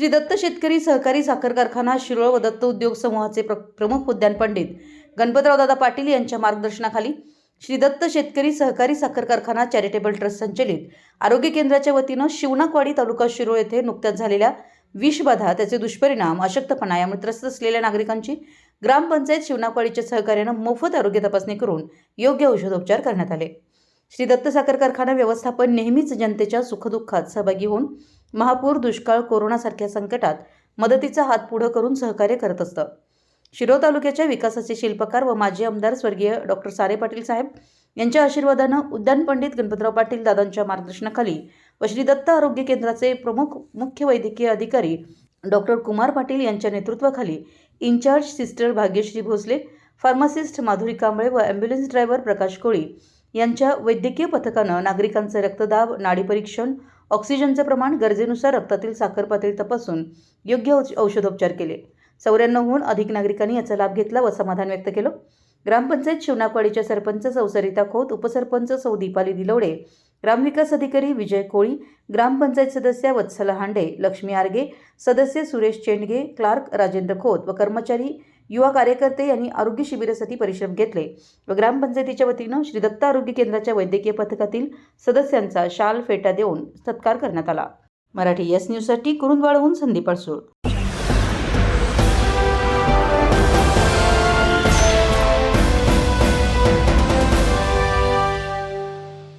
श्री दत्त शेतकरी सहकारी साखर कारखाना शिरोळ व दत्त उद्योग समूहाचे प्र प्रमुख उद्यान पंडित गणपतराव दादा पाटील यांच्या मार्गदर्शनाखाली श्री दत्त शेतकरी सहकारी साखर कारखाना चॅरिटेबल ट्रस्ट संचलित आरोग्य केंद्राच्या वतीनं शिवनाकवाडी तालुका शिरोळ येथे नुकत्याच झालेल्या विषबाधा त्याचे दुष्परिणाम अशक्तपणा यामुळे त्रस्त असलेल्या नागरिकांची ग्रामपंचायत शिवनाकवाडीच्या सहकार्यानं मोफत आरोग्य तपासणी करून योग्य औषधोपचार करण्यात आले. श्री दत्त साखर कारखाना व्यवस्थापन नेहमीच जनतेच्या सुखदुःखात सहभागी होऊन महापूर दुष्काळ कोरोनासारख्या संकटात मदतीचा हात पुढं करून सहकार्य करत असतं. शिरोळ तालुक्याच्या विकासाचे शिल्पकार व माजी आमदार स्वर्गीय डॉक्टर सारे पाटील साहेब यांच्या आशीर्वादानं उद्यान पंडित गणपतराव पाटील दादांच्या मार्गदर्शनाखाली व श्री दत्त आरोग्य केंद्राचे प्रमुख मुख्य वैद्यकीय अधिकारी डॉक्टर कुमार पाटील यांच्या नेतृत्वाखाली in charge sister Bhagyashree Bhosale pharmacist Madhuri Kamble व ॲम्ब्युलन्स ड्रायव्हर प्रकाश कोळी यांच्या वैद्यकीय पथकानं नागरिकांचे रक्तदाब नाडी परीक्षण ऑक्सिजनचं प्रमाण गरजेनुसार रक्तातील साखर पातळी तपासून योग्य औष- औषधोपचार केले. चौऱ्याण्णवहून अधिक नागरिकांनी याचा लाभ घेतला व समाधान व्यक्त केलं. ग्रामपंचायत शिवनाकवाडीच्या सरपंच संसरिता खोत उपसरपंच सौ दीपाली दिलवडे ग्रामविकास अधिकारी विजय कोळी ग्रामपंचायत सदस्य वत्सला हांडे लक्ष्मी आर्गे सदस्य सुरेश चेंडगे क्लार्क राजेंद्र खोत व कर्मचारी युवा कार्यकर्ते यांनी आरोग्य शिबिरासाठी परिश्रम घेतले व ग्रामपंचायतीच्या वतीनं श्री दत्त आरोग्य केंद्राच्या वैद्यकीय पथकातील सदस्यांचा शाल फेटा देऊन सत्कार करण्यात आला. मराठी एस न्यूजसाठी कुरुंदवाडहून संदीप अडसूळ.